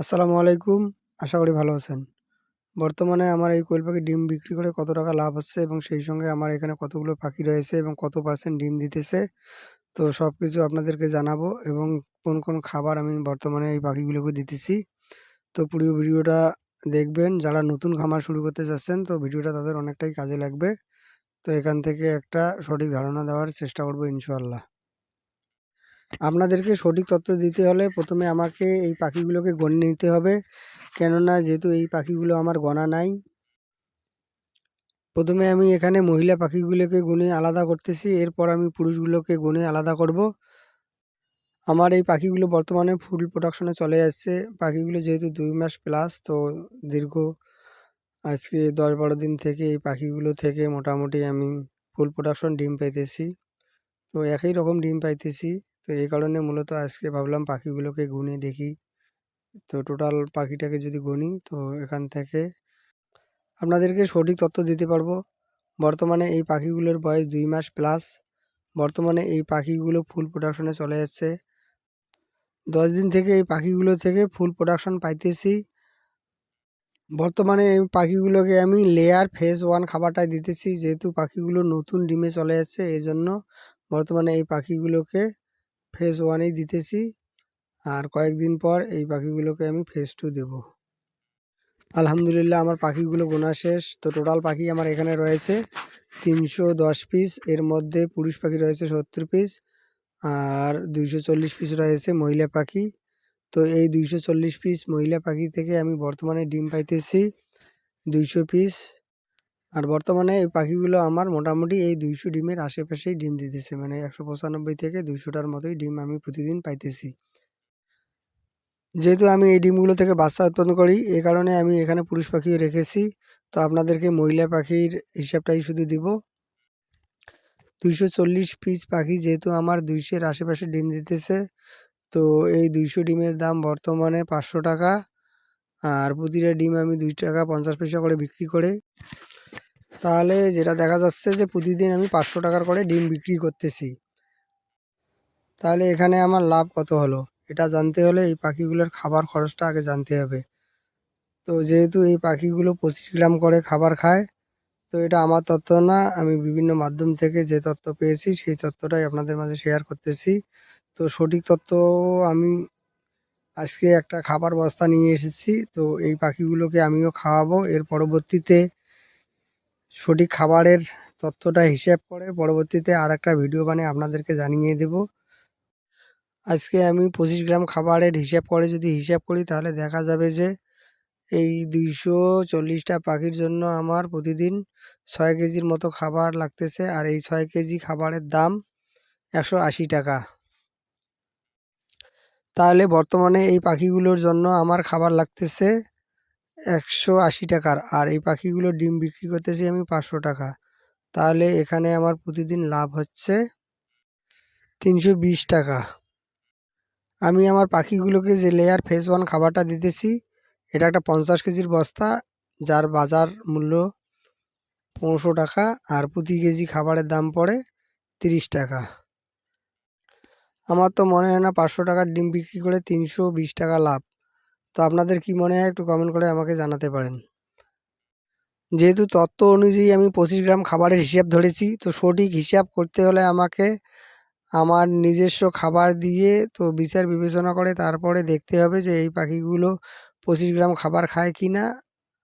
আসসালামু আলাইকুম। আশা করি ভালো আছেন। বর্তমানে আমার এই কোয়েল পাখি ডিম বিক্রি করে কত টাকা লাভ হচ্ছে এবং সেই সঙ্গে আমার এখানে কতগুলো পাখি রয়েছে এবং কত পার্সেন্ট ডিম দিতেছে, তো সব কিছু আপনাদেরকে জানাব এবং কোন কোন খাবার আমি বর্তমানে এই পাখিগুলোকে দিতেছি। তো পুরো ভিডিওটা দেখবেন, যারা নতুন খামার শুরু করতে চাচ্ছেন তো ভিডিওটা তাদের অনেকটাই কাজে লাগবে। তো এখান থেকে একটা সঠিক ধারণা দেওয়ার চেষ্টা করব ইনশাআল্লাহ। আপনাদেরকে সঠিক তথ্য দিতে হলে প্রথমে আমাকে এই পাখিগুলোকে গণে নিতে হবে। কেননা যেহেতু এই পাখিগুলো আমার গণা নাই, প্রথমে আমি এখানে মহিলা পাখিগুলোকে গুনে আলাদা করতেছি, এরপর আমি পুরুষগুলোকে গুনে আলাদা করব। আমার এই পাখিগুলো বর্তমানে ফুল প্রোডাকশনে চলে যাচ্ছে পাখিগুলো যেহেতু দুই মাস প্লাস, তো দীর্ঘ আজকে দশ বারো দিন থেকে এই পাখিগুলো থেকে মোটামুটি আমি ফুল প্রোডাকশন ডিম পাইতেছি। তো একই রকম ডিম পাইতেছি। তো এই কারণে মূলত আজকে ভাবলাম পাখিগুলোকে গুনে দেখি। তো টোটাল পাখিটাকে যদি গুনি, তো এখান থেকে আপনাদেরকে সঠিক তথ্য দিতে পারব। বর্তমানে এই পাখিগুলোর বয়স দুই মাস প্লাস বর্তমানে এই পাখিগুলো ফুল প্রোডাকশনে চলে যাচ্ছে। দশ দিন থেকে এই পাখিগুলো থেকে ফুল প্রোডাকশন পাইতেছি। বর্তমানে এই পাখিগুলোকে আমি লেয়ার ফেস ওয়ান খাবারটাই দিতেছি। যেহেতু পাখিগুলো নতুন ডিমে চলে যাচ্ছে এই জন্য বর্তমানে এই পাখিগুলোকে ফেস ওয়ানেই দিতেছি। আর কয়েকদিন পর এই পাখিগুলোকে আমি ফেস টু দেবো। আলহামদুলিল্লাহ আমার পাখিগুলো গোনা শেষ। তো টোটাল পাখি আমার এখানে রয়েছে তিনশো দশ পিস এর মধ্যে পুরুষ পাখি রয়েছে সত্তর পিস আর দুইশো চল্লিশ পিস রয়েছে মহিলা পাখি। তো এই দুইশো চল্লিশ পিস মহিলা পাখি থেকে আমি বর্তমানে ডিম পাইতেছি দুইশো পিস আর বর্তমানে এই পাখিগুলো আমার মোটামুটি এই দুইশো ডিমের আশেপাশেই ডিম দিতেছে। মানে একশো পঁচানব্বই থেকে দুইশোটার মতোই ডিম আমি প্রতিদিন পাইতেছি। যেহেতু আমি এই ডিমগুলো থেকে বাচ্চা উৎপন্ন করি, এ কারণে আমি এখানে পুরুষ পাখিও রেখেছি। তো আপনাদেরকে মহিলা পাখির হিসাবটাই শুধু দিব। দুইশো চল্লিশ পিস পাখি যেহেতু আমার দুইশোর আশেপাশে ডিম দিতেছে, তো এই দুইশো ডিমের দাম বর্তমানে পাঁচশো টাকা। আর প্রতিটা ডিম আমি দুই টাকা পঞ্চাশ পয়সা করে বিক্রি করে। তাহলে যেটা দেখা যাচ্ছে যে প্রতিদিন আমি পাঁচশো টাকার করে ডিম বিক্রি করতেছি। তাহলে এখানে আমার লাভ কত হলো? এটা জানতে হলে এই পাখিগুলোর খাবার খরচটা আগে জানতে হবে। তো যেহেতু এই পাখিগুলো পঁচিশ গ্রাম করে খাবার খায়, তো এটা আমার তথ্য না, আমি বিভিন্ন মাধ্যম থেকে যে তথ্য পেয়েছি সেই তথ্যটাই আপনাদের মাঝে শেয়ার করতেছি। তো সঠিক তথ্য আমি আজকে একটা খাবার বস্তা নিয়ে এসেছি, তো এই পাখিগুলোকে আমিও খাওয়াবো। এর পরবর্তীতে সঠিক খাবারের তথ্যটা হিসাব করে পরবর্তীতে আর একটা ভিডিও বানিয়ে আপনাদেরকে জানিয়ে দেব। আজকে আমি পঁচিশ গ্রাম খাবারের হিসাব করে যদি হিসাব করি তাহলে দেখা যাবে যে এই দুইশো চল্লিশটা পাখির জন্য আমার প্রতিদিন ছয় কেজির মতো খাবার লাগতেছে আর এই ছয় কেজি খাবারের দাম একশো আশি টাকা। তাহলে বর্তমানে এই পাখিগুলোর জন্য আমার খাবার লাগতেছে একশো আশি টাকার। আর এই পাখিগুলোর ডিম বিক্রি করতেছি আমি পাঁচশো টাকা। তাহলে এখানে আমার প্রতিদিন লাভ হচ্ছে তিনশো বিশ টাকা। আমি আমার পাখিগুলোকে যে লেয়ার ফেস ওয়ান খাবারটা দিতেছি, এটা একটা পঞ্চাশ কেজির বস্তা, যার বাজার মূল্য পনেরোশো টাকা আর প্রতি কেজি খাবারের দাম পড়ে তিরিশ টাকা। আমার তো মনে হয় না পাঁচশো টাকার ডিম বিক্রি করে তিনশো বিশ টাকা লাভ। তো আপনাদের কি মনে হয় একটু কমেন্ট করে আমাকে জানাতে পারেন? যেহেতু তত্ত্ব অনুযায়ী আমি পঁচিশ গ্রাম খাবারের হিসাব ধরেছি, তো সঠিক হিসাব করতে হলে আমাকে আমার নিজস্ব খাবার দিয়ে তো বিচার বিবেচনা করে তারপরে দেখতে হবে যে এই পাখিগুলো পঁচিশ গ্রাম খাবার খায় কি না।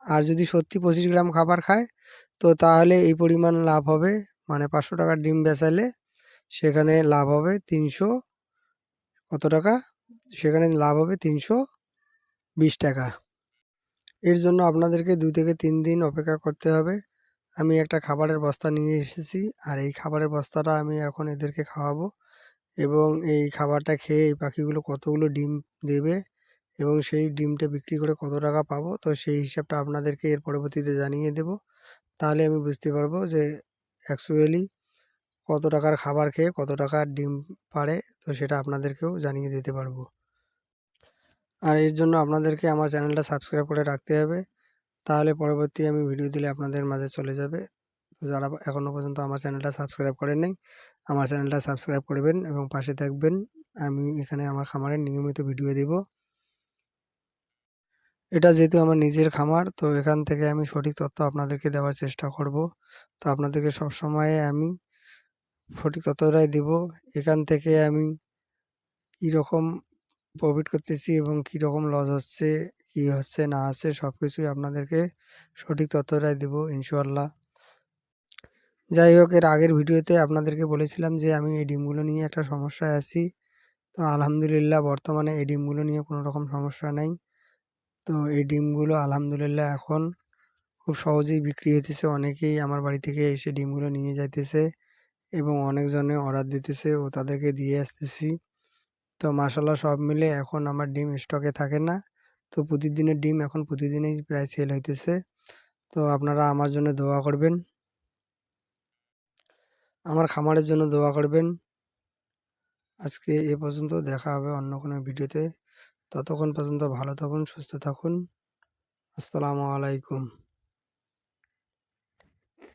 আর যদি সত্যি পঁচিশ গ্রাম খাবার খায়, তো তাহলে এই পরিমাণ লাভ হবে। মানে পাঁচশো টাকার ডিম বেচালে সেখানে লাভ হবে তিনশো, কত টাকা? সেখানে লাভ হবে তিনশো বিশ টাকা। এর জন্য আপনাদেরকে দু থেকে তিন দিন অপেক্ষা করতে হবে। আমি একটা খাবারের বস্তা নিয়ে এসেছি, আর এই খাবারের বস্তাটা আমি এখন এদেরকে খাওয়াবো এবং এই খাবারটা খেয়ে এই পাখিগুলো কতগুলো ডিম দেবে এবং সেই ডিমটা বিক্রি করে কত টাকা পাবো, তো সেই হিসাবটা আপনাদেরকে এর পরবর্তীতে জানিয়ে দেব। তাহলে আমি বুঝতে পারব যে অ্যাকচুয়ালি কত টাকার খাবার খেয়ে কত টাকার ডিম পারে তো সেটা আপনাদেরকেও জানিয়ে দিতে পারব। আর এর জন্য আপনাদেরকে আমার চ্যানেলটা সাবস্ক্রাইব করে রাখতে হবে। তাহলে পরবর্তী আমি ভিডিও দিলে আপনাদের মাঝে চলে যাবে। যারা এখনও পর্যন্ত আমার চ্যানেলটা সাবস্ক্রাইব করেন নাই, আমার চ্যানেলটা সাবস্ক্রাইব করবেন এবং পাশে থাকবেন। আমি এখানে আমার খামারের নিয়মিত ভিডিও দেব। এটা যেহেতু আমার নিজের খামার, তো এখান থেকে আমি সঠিক তথ্য আপনাদেরকে দেওয়ার চেষ্টা করব। তো আপনাদেরকে সবসময় আমি সঠিক তথ্যটাই দেব। এখান থেকে আমি কীরকম প্রফিট করতেছি এবং কীরকম লস হচ্ছে, কী হচ্ছে, না হচ্ছে সব কিছুই আপনাদেরকে সঠিক তথ্যটাই দেবো ইনশাল্লাহ যাই হোক, এর আগের ভিডিওতে আপনাদেরকে বলেছিলাম যে, আমি এই ডিমগুলো নিয়ে একটা সমস্যায় আছি। তো আলহামদুলিল্লাহ, বর্তমানে এই ডিমগুলো নিয়ে কোনো রকম সমস্যা নেই। তো এই ডিমগুলো আলহামদুলিল্লাহ এখন খুব সহজেই বিক্রি হইতেছে। অনেকেই আমার বাড়ি থেকে এসে ডিমগুলো নিয়ে যাইতেছে এবং অনেকজনে অর্ডার দিতেছে ও তাদেরকে দিয়ে আসতেছি। তো মাসাল্লাহ সব মিলে এখন আমার ডিম স্টকে থাকে না। তো প্রতিদিনের ডিম এখন প্রতিদিনই প্রায় সেল হইতেছে। তো আপনারা আমার জন্য দোয়া করবেন। আমার খামারের জন্য দোয়া করবেন। আজকে এ পর্যন্ত দেখা হবে অন্য কোনো ভিডিওতে। ততক্ষণ পর্যন্ত ভালো থাকুন, সুস্থ থাকুন। আসসালামু আলাইকুম।